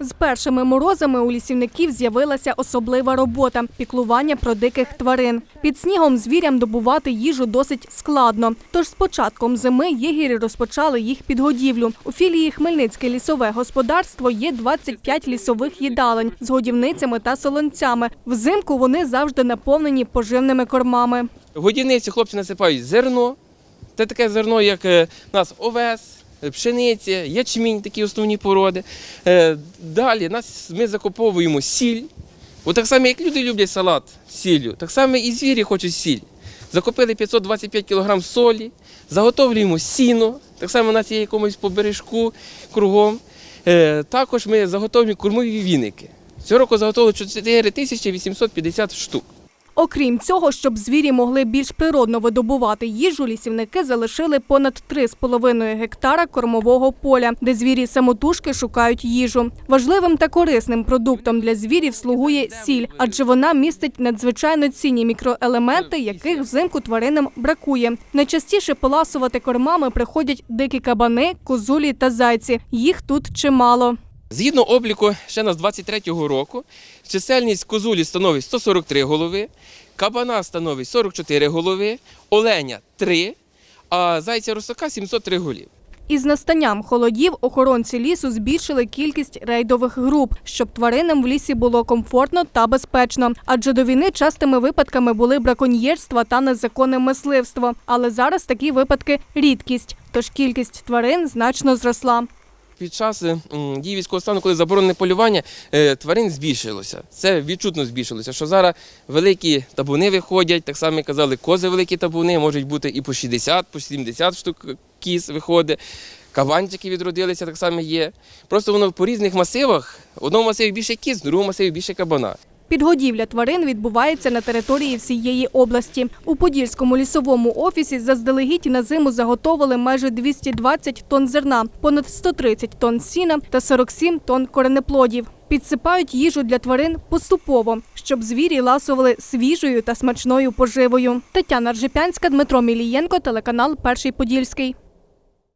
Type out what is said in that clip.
З першими морозами у лісівників з'явилася особлива робота піклування про диких тварин. Під снігом звірям добувати їжу досить складно. Тож з початком зими єгері розпочали їх підгодівлю. У філії Хмельницьке лісове господарство є 25 лісових їдалень з годівницями та солонцями. Взимку вони завжди наповнені поживними кормами. Годівниці хлопці насипають зерно. Це таке зерно, як е, у нас овес, пшениця, ячмінь, такі основні породи. Е, Далі нас, ми закуповуємо сіль. От так само, як люди люблять салат з сіллю, так само і звірі хочуть сіль. Закупили 525 кг солі, заготовлюємо сіно, так само у нас є якомусь по бережку кругом. Е, Також ми заготовлюємо кормові віники. Цього року заготовили 4850 штук. Окрім цього, щоб звірі могли більш природно видобувати їжу, лісівники залишили понад 3,5 гектара кормового поля, де звірі самотужки шукають їжу. Важливим та корисним продуктом для звірів слугує сіль, адже вона містить надзвичайно цінні мікроелементи, яких взимку тваринам бракує. Найчастіше поласувати кормами приходять дикі кабани, козулі та зайці. Їх тут чимало. Згідно обліку ще на з 23-го року, чисельність козулі становить 143 голови, кабана становить 44 голови, оленя 3, а зайця русака 703 голів. Із настанням холодів охоронці лісу збільшили кількість рейдових груп, щоб тваринам в лісі було комфортно та безпечно. Адже до війни частими випадками були браконьєрства та незаконне мисливство. Але зараз такі випадки рідкість, тож кількість тварин значно зросла. Під час е, дії військового стану, коли заборонене полювання, е, тварин збільшилося. Це відчутно збільшилося. Що зараз великі табуни виходять, так само казали, кози великі табуни, можуть бути і по 60, по 70 штук кіз виходить. Каванчики відродилися, так само є. Просто воно по різних масивах. В одному масиві більше кіз, в другому масиві більше кабана. Підгодівля тварин відбувається на території всієї області. У Подільському лісовому офісі заздалегідь на зиму заготовили майже 220 тонн зерна, понад 130 тонн сіна та 47 тонн коренеплодів. Підсипають їжу для тварин поступово, щоб звірі ласували свіжою та смачною поживою. Тетяна Ржепянська, Дмитро Мілієнко, телеканал Перший Подільський.